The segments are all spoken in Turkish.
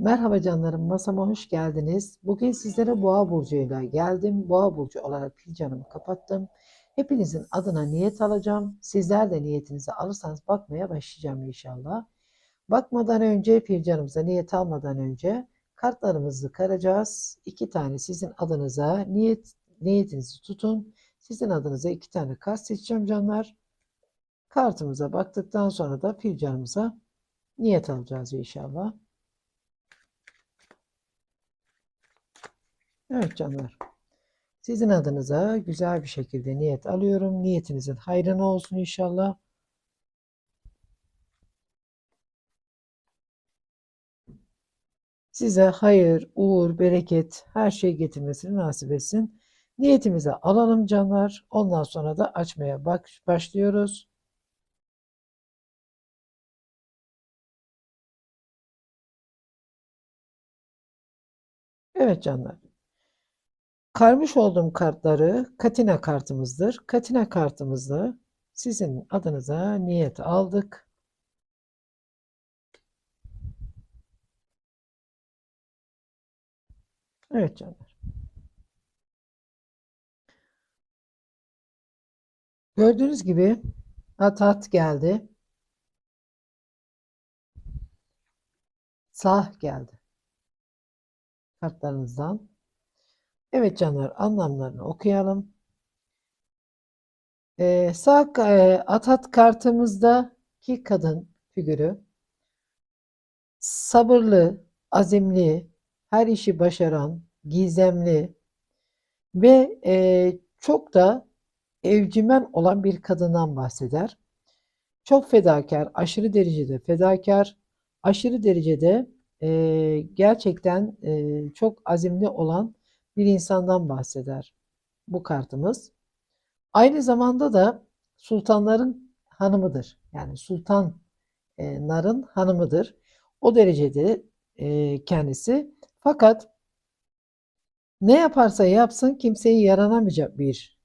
Merhaba canlarım, masama hoş geldiniz. Bugün sizlere Boğa burcuyla geldim. Boğa burcu olarak fincanımı kapattım. Hepinizin adına niyet alacağım. Sizler de niyetinizi alırsanız bakmaya başlayacağım inşallah. Bakmadan önce, fincanımıza niyet almadan önce kartlarımızı karacağız. İki tane sizin adınıza niyet niyetinizi tutun. Sizin adınıza iki tane kart seçeceğim canlar. Kartımıza baktıktan sonra da fincanımıza niyet alacağız inşallah. Evet canlar. Sizin adınıza güzel bir şekilde niyet alıyorum. Niyetinizin hayrına olsun inşallah. Size hayır, uğur, bereket, her şey getirmesini nasip etsin. Niyetimizi alalım canlar. Ondan sonra da açmaya başlıyoruz. Evet canlar. Karmış olduğum kartları Katina kartımızdır. Katina kartımızda sizin adınıza niyet aldık. Evet canlar. Gördüğünüz gibi Atat geldi. Sah geldi. Kartlarınızdan. Evet canlar anlamlarını okuyalım. Ee, sağ e, Atat kartımızdaki kadın figürü sabırlı, azimli, her işi başaran, gizemli ve e, çok da evcimen olan bir kadından bahseder. Çok fedakar, aşırı derecede fedakar, aşırı derecede e, gerçekten e, çok azimli olan bir insandan bahseder bu kartımız. Aynı zamanda da sultanların hanımıdır. Yani sultanların hanımıdır. O derecede e, kendisi. Fakat ne yaparsa yapsın kimseye yaranamayacak bir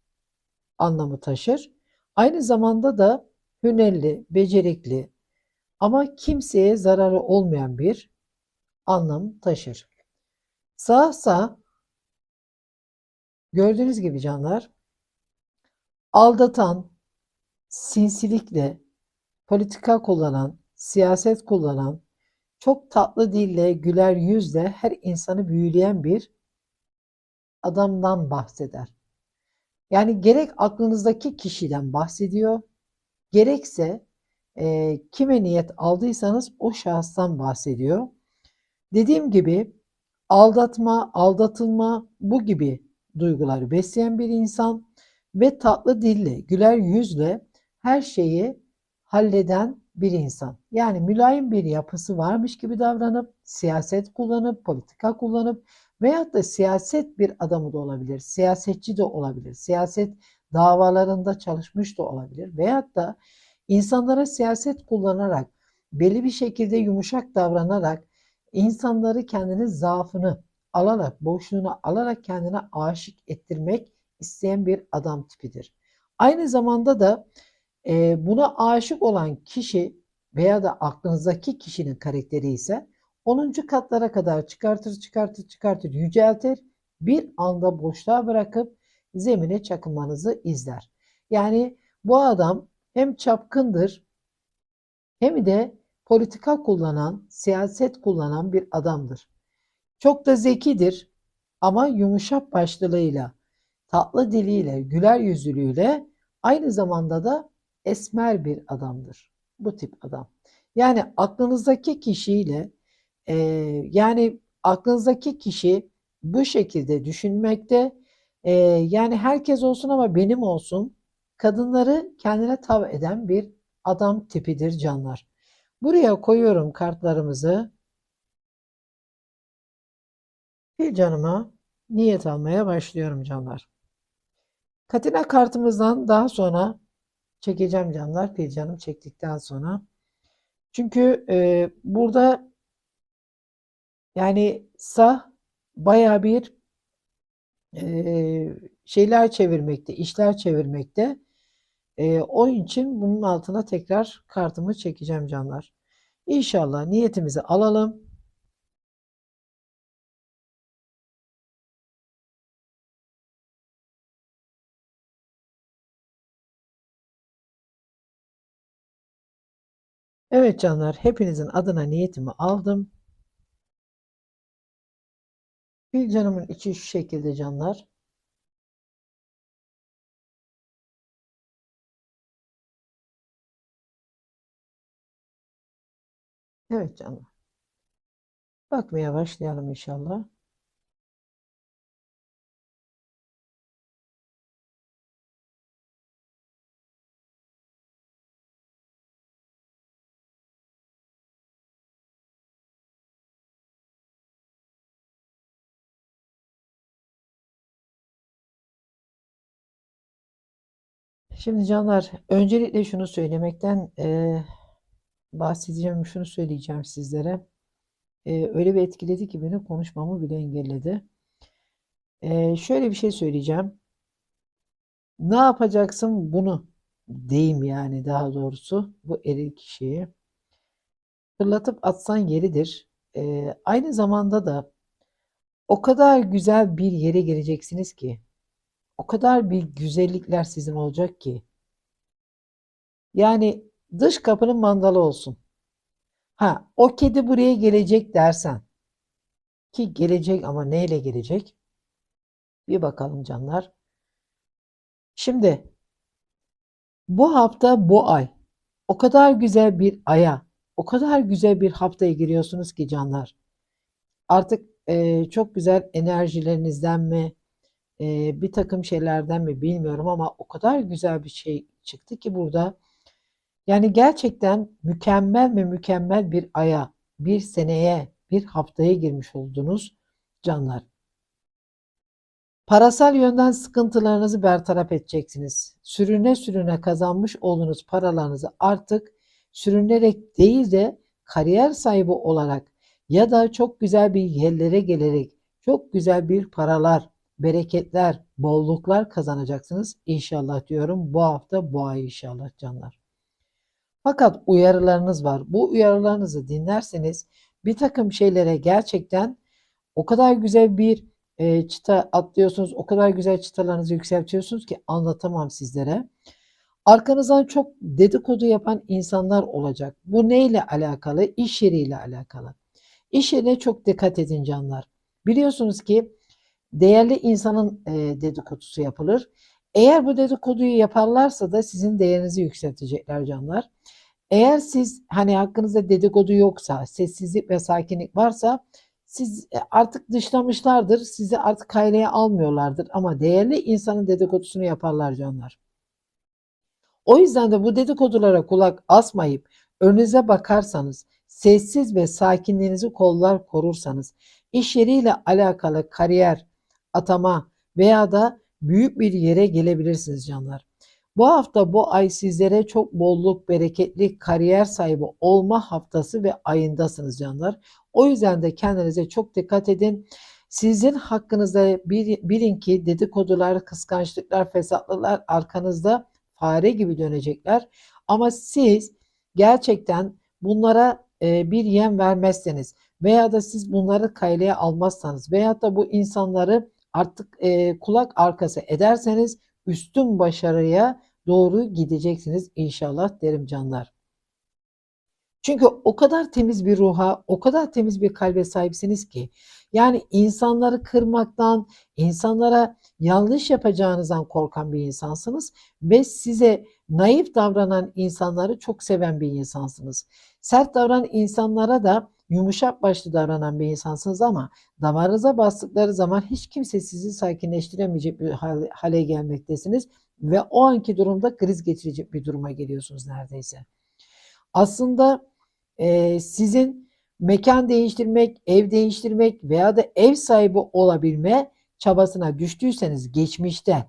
anlamı taşır. Aynı zamanda da hünerli, becerikli ama kimseye zararı olmayan bir anlam taşır. Sağ sağ gördüğünüz gibi canlar aldatan, sinsilikle politika kullanan, siyaset kullanan, çok tatlı dille, güler yüzle her insanı büyüleyen bir adamdan bahseder. Yani gerek aklınızdaki kişiden bahsediyor, gerekse e, kime niyet aldıysanız o şahıstan bahsediyor. Dediğim gibi aldatma, aldatılma bu gibi duyguları besleyen bir insan ve tatlı dille, güler yüzle her şeyi halleden bir insan. Yani mülayim bir yapısı varmış gibi davranıp, siyaset kullanıp, politika kullanıp veyahut da siyaset bir adamı da olabilir, siyasetçi de olabilir, siyaset davalarında çalışmış da olabilir veyahut da insanlara siyaset kullanarak, belli bir şekilde yumuşak davranarak, insanları kendinin zaafını alarak, boşluğunu alarak kendine aşık ettirmek isteyen bir adam tipidir. Aynı zamanda da e, buna aşık olan kişi veya da aklınızdaki kişinin karakteri ise 10. katlara kadar çıkartır, çıkartır, çıkartır, yüceltir. Bir anda boşluğa bırakıp zemine çakılmanızı izler. Yani bu adam hem çapkındır hem de politika kullanan, siyaset kullanan bir adamdır. Çok da zekidir ama yumuşak başlılığıyla, tatlı diliyle, güler yüzlülüğüyle aynı zamanda da esmer bir adamdır. Bu tip adam. Yani aklınızdaki kişiyle e, yani aklınızdaki kişi bu şekilde düşünmekte e, yani herkes olsun ama benim olsun kadınları kendine tav eden bir adam tipidir canlar. Buraya koyuyorum kartlarımızı. Bir canıma niyet almaya başlıyorum canlar. Katina kartımızdan daha sonra çekeceğim canlar. Bir canım çektikten sonra. Çünkü e, burada yani sah baya bir e, şeyler çevirmekte, işler çevirmekte. E, onun için bunun altına tekrar kartımı çekeceğim canlar. İnşallah niyetimizi alalım. Evet canlar, hepinizin adına niyetimi aldım. Fincanımın içi şu şekilde canlar. Evet canlar. Bakmaya başlayalım inşallah. Şimdi canlar, öncelikle şunu söylemekten e, bahsedeceğim, şunu söyleyeceğim sizlere. E, öyle bir etkiledi ki beni konuşmamı bile engelledi. E, şöyle bir şey söyleyeceğim. Ne yapacaksın bunu diyeyim yani daha doğrusu bu eril kişiyi. Fırlatıp atsan yeridir. E, aynı zamanda da o kadar güzel bir yere geleceksiniz ki, o kadar bir güzellikler sizin olacak ki. Yani dış kapının mandalı olsun. Ha, o kedi buraya gelecek dersen ki gelecek ama neyle gelecek? Bir bakalım canlar. Şimdi bu hafta bu ay o kadar güzel bir aya, o kadar güzel bir haftaya giriyorsunuz ki canlar. Artık e, çok güzel enerjilerinizden mi, e, bir takım şeylerden mi bilmiyorum ama o kadar güzel bir şey çıktı ki burada. Yani gerçekten mükemmel ve mükemmel bir aya, bir seneye, bir haftaya girmiş oldunuz canlar. Parasal yönden sıkıntılarınızı bertaraf edeceksiniz. Sürüne sürüne kazanmış olduğunuz paralarınızı artık sürünerek değil de kariyer sahibi olarak ya da çok güzel bir yerlere gelerek çok güzel bir paralar, bereketler, bolluklar kazanacaksınız inşallah diyorum. Bu hafta bu ay inşallah canlar. Fakat uyarılarınız var. Bu uyarılarınızı dinlerseniz bir takım şeylere gerçekten o kadar güzel bir e, çıta atlıyorsunuz, o kadar güzel çıtalarınızı yükseltiyorsunuz ki anlatamam sizlere. Arkanızdan çok dedikodu yapan insanlar olacak. Bu neyle alakalı? İş yeriyle alakalı. İş yerine çok dikkat edin canlar. Biliyorsunuz ki değerli insanın e, dedikodusu yapılır. Eğer bu dedikoduyu yaparlarsa da sizin değerinizi yükseltecekler canlar. Eğer siz hani hakkınızda dedikodu yoksa, sessizlik ve sakinlik varsa siz e, artık dışlamışlardır. Sizi artık kaynaya almıyorlardır. Ama değerli insanın dedikodusunu yaparlar canlar. O yüzden de bu dedikodulara kulak asmayıp önünüze bakarsanız, sessiz ve sakinliğinizi kollar korursanız, iş yeriyle alakalı kariyer, atama veya da büyük bir yere gelebilirsiniz canlar. Bu hafta bu ay sizlere çok bolluk, bereketli, kariyer sahibi olma haftası ve ayındasınız canlar. O yüzden de kendinize çok dikkat edin. Sizin hakkınızda bilin ki dedikodular, kıskançlıklar, fesatlıklar arkanızda fare gibi dönecekler. Ama siz gerçekten bunlara e, bir yem vermezseniz veya da siz bunları kaylaya almazsanız veya da bu insanları artık e, kulak arkası ederseniz üstün başarıya doğru gideceksiniz inşallah derim canlar. Çünkü o kadar temiz bir ruha, o kadar temiz bir kalbe sahipsiniz ki yani insanları kırmaktan, insanlara yanlış yapacağınızdan korkan bir insansınız ve size naif davranan insanları çok seven bir insansınız. Sert davranan insanlara da yumuşak başlı davranan bir insansınız ama damarınıza bastıkları zaman hiç kimse sizi sakinleştiremeyecek bir hale gelmektesiniz ve o anki durumda kriz geçirecek bir duruma geliyorsunuz neredeyse. Aslında e, sizin mekan değiştirmek, ev değiştirmek veya da ev sahibi olabilme çabasına düştüyseniz geçmişte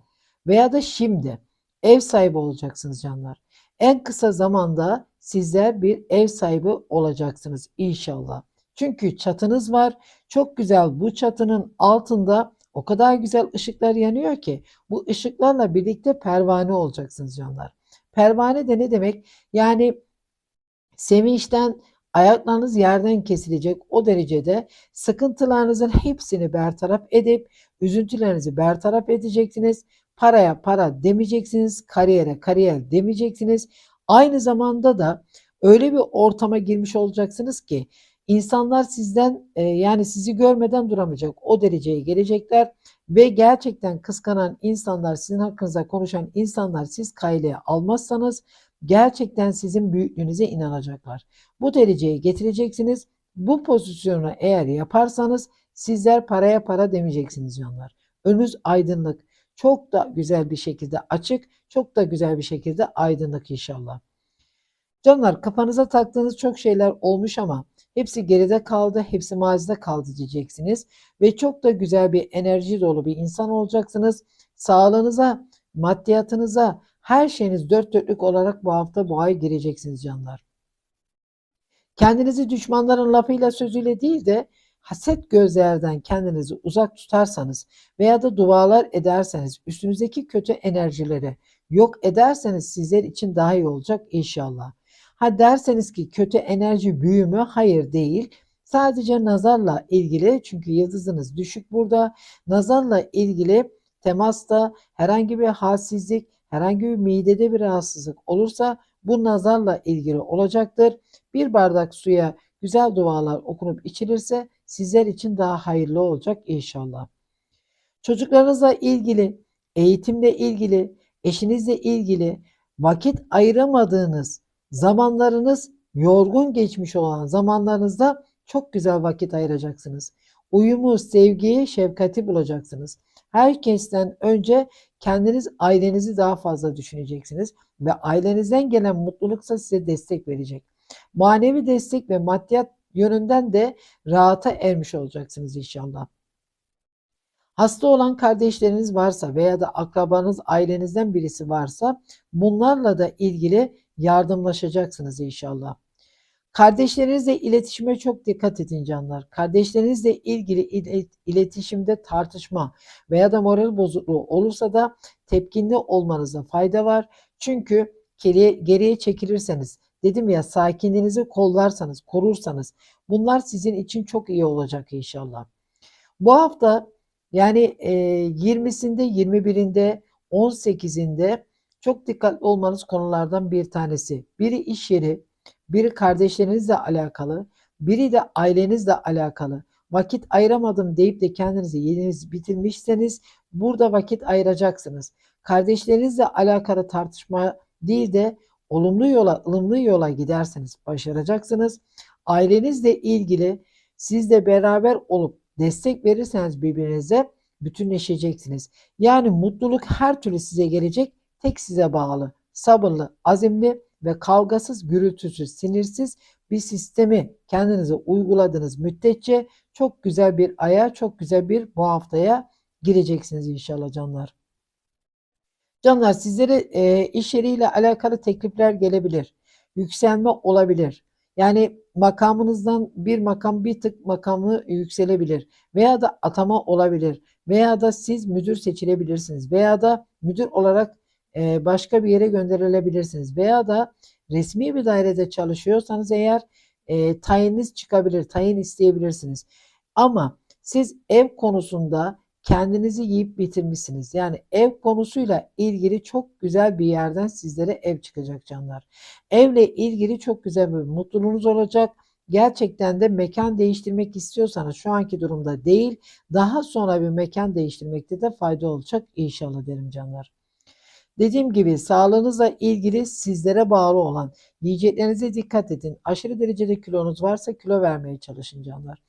veya da şimdi ev sahibi olacaksınız canlar. En kısa zamanda sizler bir ev sahibi olacaksınız inşallah. Çünkü çatınız var. Çok güzel bu çatının altında o kadar güzel ışıklar yanıyor ki bu ışıklarla birlikte pervane olacaksınız canlar. Pervane de ne demek? Yani sevinçten ayaklarınız yerden kesilecek o derecede sıkıntılarınızın hepsini bertaraf edip üzüntülerinizi bertaraf edeceksiniz. Paraya para demeyeceksiniz, kariyere kariyer demeyeceksiniz. Aynı zamanda da öyle bir ortama girmiş olacaksınız ki insanlar sizden e, yani sizi görmeden duramayacak. O dereceye gelecekler ve gerçekten kıskanan insanlar, sizin hakkınızda konuşan insanlar siz kaylaya almazsanız gerçekten sizin büyüklüğünüze inanacaklar. Bu dereceye getireceksiniz. Bu pozisyonu eğer yaparsanız sizler paraya para demeyeceksiniz canlar. Önünüz aydınlık. Çok da güzel bir şekilde açık, çok da güzel bir şekilde aydınlık inşallah. Canlar kafanıza taktığınız çok şeyler olmuş ama hepsi geride kaldı, hepsi mazide kaldı diyeceksiniz. Ve çok da güzel bir enerji dolu bir insan olacaksınız. Sağlığınıza, maddiyatınıza, her şeyiniz dört dörtlük olarak bu hafta bu ay gireceksiniz canlar. Kendinizi düşmanların lafıyla sözüyle değil de haset gözlerden kendinizi uzak tutarsanız veya da dualar ederseniz üstünüzdeki kötü enerjileri yok ederseniz sizler için daha iyi olacak inşallah. Ha derseniz ki kötü enerji büyümü hayır değil. Sadece nazarla ilgili çünkü yıldızınız düşük burada. Nazarla ilgili temasta herhangi bir halsizlik, herhangi bir midede bir rahatsızlık olursa bu nazarla ilgili olacaktır. Bir bardak suya güzel dualar okunup içilirse sizler için daha hayırlı olacak inşallah. Çocuklarınızla ilgili, eğitimle ilgili, eşinizle ilgili vakit ayıramadığınız zamanlarınız yorgun geçmiş olan zamanlarınızda çok güzel vakit ayıracaksınız. Uyumu, sevgiyi, şefkati bulacaksınız. Herkesten önce kendiniz ailenizi daha fazla düşüneceksiniz ve ailenizden gelen mutluluksa size destek verecek. Manevi destek ve maddiyat yönünden de rahata ermiş olacaksınız inşallah. Hasta olan kardeşleriniz varsa veya da akrabanız, ailenizden birisi varsa bunlarla da ilgili yardımlaşacaksınız inşallah. Kardeşlerinizle iletişime çok dikkat edin canlar. Kardeşlerinizle ilgili iletişimde tartışma veya da moral bozukluğu olursa da tepkinli olmanıza fayda var. Çünkü geriye çekilirseniz, dedim ya sakinliğinizi kollarsanız, korursanız bunlar sizin için çok iyi olacak inşallah. Bu hafta yani 20'sinde, 21'inde, 18'inde çok dikkatli olmanız konulardan bir tanesi. Biri iş yeri, biri kardeşlerinizle alakalı, biri de ailenizle alakalı. Vakit ayıramadım deyip de kendinizi yeniniz bitirmişseniz burada vakit ayıracaksınız. Kardeşlerinizle alakalı tartışma değil de olumlu yola, ılımlı yola giderseniz başaracaksınız. Ailenizle ilgili sizle beraber olup destek verirseniz birbirinize bütünleşeceksiniz. Yani mutluluk her türlü size gelecek, tek size bağlı, sabırlı, azimli ve kavgasız, gürültüsüz, sinirsiz bir sistemi kendinize uyguladığınız müddetçe çok güzel bir aya, çok güzel bir bu haftaya gireceksiniz inşallah canlar. Canlar sizlere e, iş yeriyle alakalı teklifler gelebilir. Yükselme olabilir. Yani makamınızdan bir makam bir tık makamı yükselebilir veya da atama olabilir veya da siz müdür seçilebilirsiniz veya da müdür olarak e, başka bir yere gönderilebilirsiniz veya da resmi bir dairede çalışıyorsanız eğer e, tayiniz çıkabilir, tayin isteyebilirsiniz. Ama siz ev konusunda kendinizi yiyip bitirmişsiniz. Yani ev konusuyla ilgili çok güzel bir yerden sizlere ev çıkacak canlar. Evle ilgili çok güzel bir mutluluğunuz olacak. Gerçekten de mekan değiştirmek istiyorsanız şu anki durumda değil, daha sonra bir mekan değiştirmekte de fayda olacak inşallah derim canlar. Dediğim gibi sağlığınızla ilgili sizlere bağlı olan yiyeceklerinize dikkat edin. Aşırı derecede kilonuz varsa kilo vermeye çalışın canlar.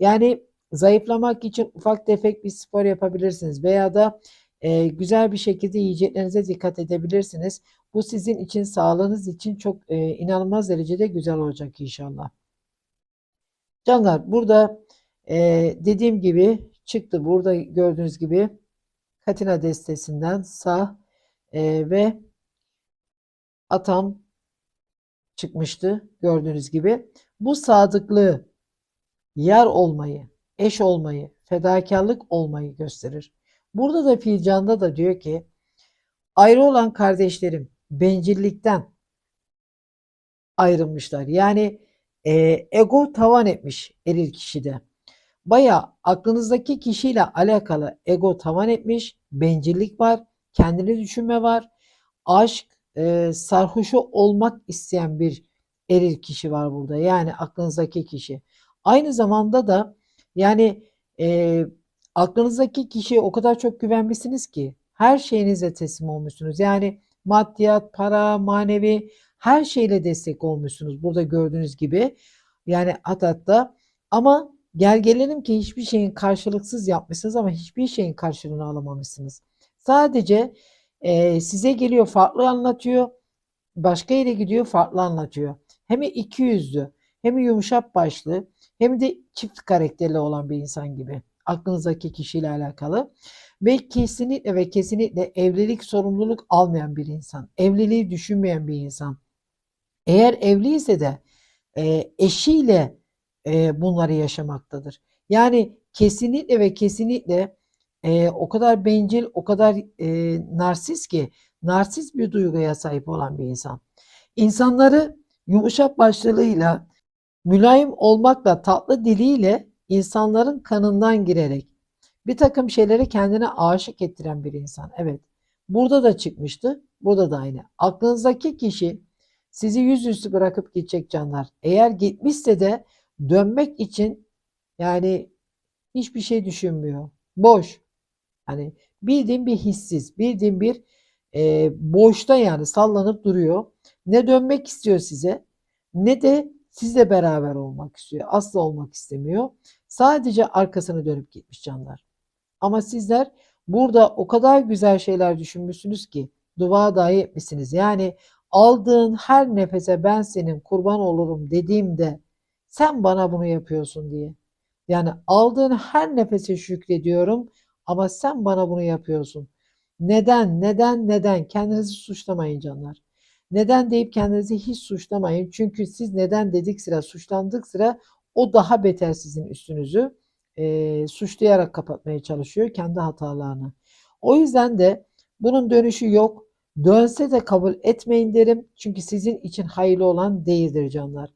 Yani Zayıflamak için ufak tefek bir spor yapabilirsiniz veya da e, güzel bir şekilde yiyeceklerinize dikkat edebilirsiniz. Bu sizin için, sağlığınız için çok e, inanılmaz derecede güzel olacak inşallah. Canlar burada e, dediğim gibi çıktı. Burada gördüğünüz gibi Katina destesinden sağ e, ve atam çıkmıştı gördüğünüz gibi. Bu sadıklığı, yar olmayı, eş olmayı, fedakarlık olmayı gösterir. Burada da Filcan'da da diyor ki ayrı olan kardeşlerim bencillikten ayrılmışlar. Yani e, ego tavan etmiş eril kişide. Baya aklınızdaki kişiyle alakalı ego tavan etmiş, bencillik var, kendini düşünme var, aşk, e, sarhoşu olmak isteyen bir eril kişi var burada. Yani aklınızdaki kişi. Aynı zamanda da yani e, aklınızdaki kişiye o kadar çok güvenmişsiniz ki her şeyinize teslim olmuşsunuz. Yani maddiyat, para, manevi her şeyle destek olmuşsunuz. Burada gördüğünüz gibi. Yani hatta ama gel gelelim ki hiçbir şeyin karşılıksız yapmışsınız ama hiçbir şeyin karşılığını alamamışsınız. Sadece e, size geliyor farklı anlatıyor. Başka yere gidiyor farklı anlatıyor. Hem iki yüzlü hem yumuşak başlı hem de çift karakterli olan bir insan gibi. Aklınızdaki kişiyle alakalı. Ve kesinlikle ve kesinlikle evlilik sorumluluk almayan bir insan. Evliliği düşünmeyen bir insan. Eğer evliyse de e, eşiyle e, bunları yaşamaktadır. Yani kesinlikle ve kesinlikle e, o kadar bencil, o kadar e, narsist ki narsist bir duyguya sahip olan bir insan. İnsanları yumuşak başlılığıyla, mülayim olmakla, tatlı diliyle insanların kanından girerek bir takım şeyleri kendine aşık ettiren bir insan. Evet. Burada da çıkmıştı. Burada da aynı. Aklınızdaki kişi sizi yüzüstü bırakıp gidecek canlar. Eğer gitmişse de dönmek için yani hiçbir şey düşünmüyor. Boş. Hani bildiğin bir hissiz, bildiğin bir e, boşta yani sallanıp duruyor. Ne dönmek istiyor size ne de sizle beraber olmak istiyor. Asla olmak istemiyor. Sadece arkasını dönüp gitmiş canlar. Ama sizler burada o kadar güzel şeyler düşünmüşsünüz ki dua dahi etmişsiniz. Yani aldığın her nefese ben senin kurban olurum dediğimde sen bana bunu yapıyorsun diye. Yani aldığın her nefese şükrediyorum ama sen bana bunu yapıyorsun. Neden, neden, neden? Kendinizi suçlamayın canlar. Neden deyip kendinizi hiç suçlamayın. Çünkü siz neden dedik sıra, suçlandık sıra o daha beter sizin üstünüzü e, suçlayarak kapatmaya çalışıyor kendi hatalarını. O yüzden de bunun dönüşü yok. Dönse de kabul etmeyin derim. Çünkü sizin için hayırlı olan değildir canlar.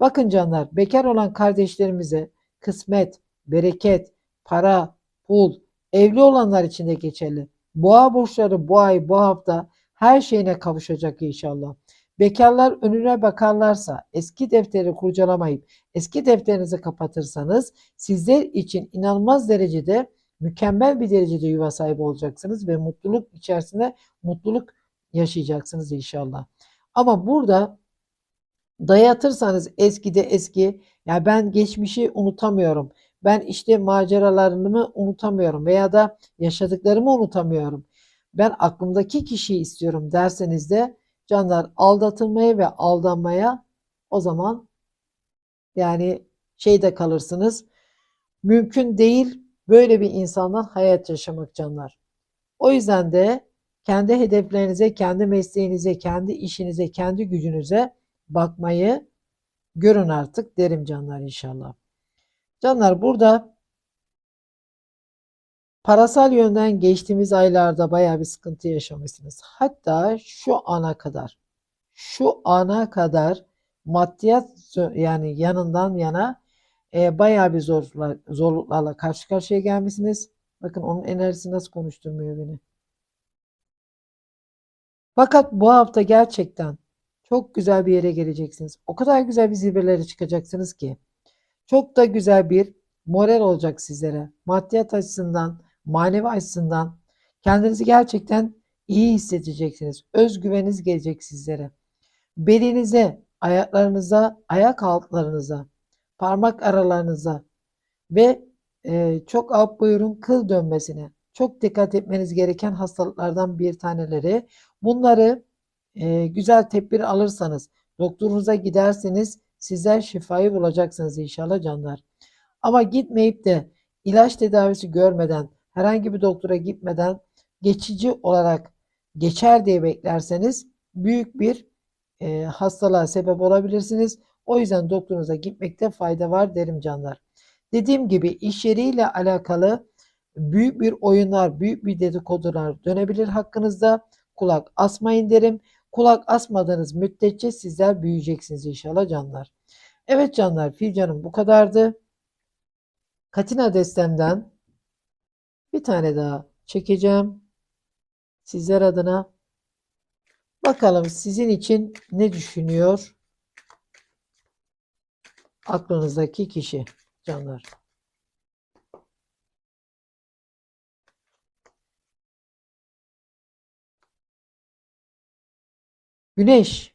Bakın canlar, bekar olan kardeşlerimize kısmet, bereket, para, pul, evli olanlar için de geçerli. Boğa burçları bu ay, bu hafta her şeyine kavuşacak inşallah. Bekarlar önüne bakarlarsa, eski defteri kurcalamayıp eski defterinizi kapatırsanız sizler için inanılmaz derecede mükemmel bir derecede yuva sahibi olacaksınız ve mutluluk içerisinde mutluluk yaşayacaksınız inşallah. Ama burada dayatırsanız eskide eski ya ben geçmişi unutamıyorum. Ben işte maceralarımı unutamıyorum veya da yaşadıklarımı unutamıyorum. Ben aklımdaki kişiyi istiyorum derseniz de canlar aldatılmaya ve aldanmaya o zaman yani şeyde kalırsınız. Mümkün değil böyle bir insandan hayat yaşamak canlar. O yüzden de kendi hedeflerinize, kendi mesleğinize, kendi işinize, kendi gücünüze bakmayı görün artık derim canlar inşallah. Canlar burada parasal yönden geçtiğimiz aylarda bayağı bir sıkıntı yaşamışsınız. Hatta şu ana kadar şu ana kadar maddiyat yani yanından yana e, bayağı bir zorluklar, zorluklarla karşı karşıya gelmişsiniz. Bakın onun enerjisi nasıl konuşturmuyor beni. Fakat bu hafta gerçekten çok güzel bir yere geleceksiniz. O kadar güzel bir zirvelere çıkacaksınız ki. Çok da güzel bir moral olacak sizlere. Maddiyat açısından, manevi açısından kendinizi gerçekten iyi hissedeceksiniz. Özgüveniniz gelecek sizlere. Belinize, ayaklarınıza, ayak altlarınıza, parmak aralarınıza ve e, çok alt buyurun kıl dönmesine çok dikkat etmeniz gereken hastalıklardan bir taneleri. Bunları e, güzel tedbir alırsanız, doktorunuza giderseniz sizler şifayı bulacaksınız inşallah canlar. Ama gitmeyip de ilaç tedavisi görmeden, herhangi bir doktora gitmeden geçici olarak geçer diye beklerseniz büyük bir e, hastalığa sebep olabilirsiniz. O yüzden doktorunuza gitmekte fayda var derim canlar. Dediğim gibi iş yeriyle alakalı büyük bir oyunlar, büyük bir dedikodular dönebilir hakkınızda. Kulak asmayın derim. Kulak asmadığınız müddetçe sizler büyüyeceksiniz inşallah canlar. Evet canlar, Filcan'ım bu kadardı. Katina destemden bir tane daha çekeceğim. Sizler adına. Bakalım sizin için ne düşünüyor? aklınızdaki kişi canlar. Güneş.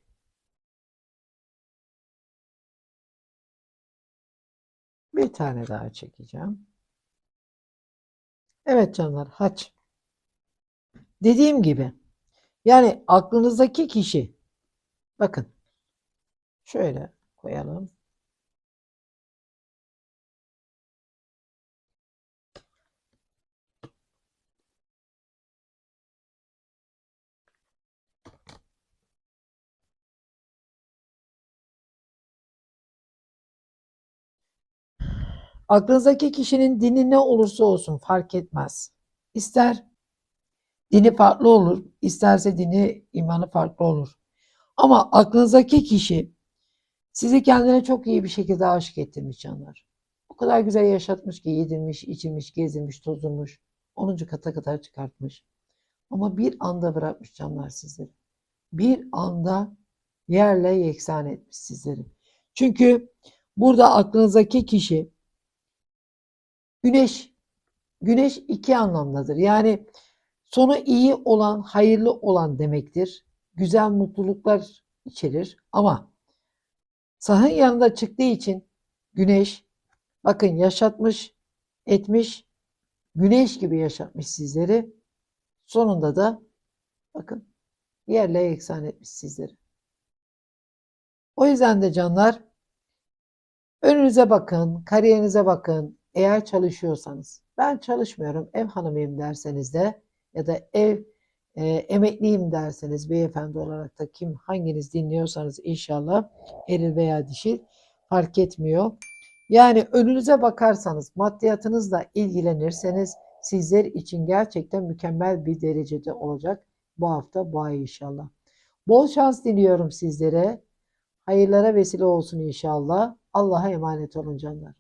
Bir tane daha çekeceğim. Evet canlar haç. Dediğim gibi yani aklınızdaki kişi bakın şöyle koyalım. Aklınızdaki kişinin dini ne olursa olsun fark etmez. İster dini farklı olur, isterse dini imanı farklı olur. Ama aklınızdaki kişi sizi kendine çok iyi bir şekilde aşık ettirmiş canlar. O kadar güzel yaşatmış ki yedirmiş, içirmiş, gezdirmiş, tozurmuş. 10. kata kadar çıkartmış. Ama bir anda bırakmış canlar sizleri. Bir anda yerle yeksan etmiş sizleri. Çünkü burada aklınızdaki kişi Güneş, güneş iki anlamdadır. Yani sonu iyi olan, hayırlı olan demektir. Güzel mutluluklar içerir ama sahın yanında çıktığı için güneş bakın yaşatmış, etmiş, güneş gibi yaşatmış sizleri. Sonunda da bakın yerle eksan etmiş sizleri. O yüzden de canlar önünüze bakın, kariyerinize bakın, eğer çalışıyorsanız, ben çalışmıyorum, ev hanımıyım derseniz de ya da ev e, emekliyim derseniz beyefendi olarak da kim hanginiz dinliyorsanız inşallah eril veya dişil fark etmiyor. Yani önünüze bakarsanız, maddiyatınızla ilgilenirseniz sizler için gerçekten mükemmel bir derecede olacak bu hafta bu ay inşallah. Bol şans diliyorum sizlere. Hayırlara vesile olsun inşallah. Allah'a emanet olun canlar.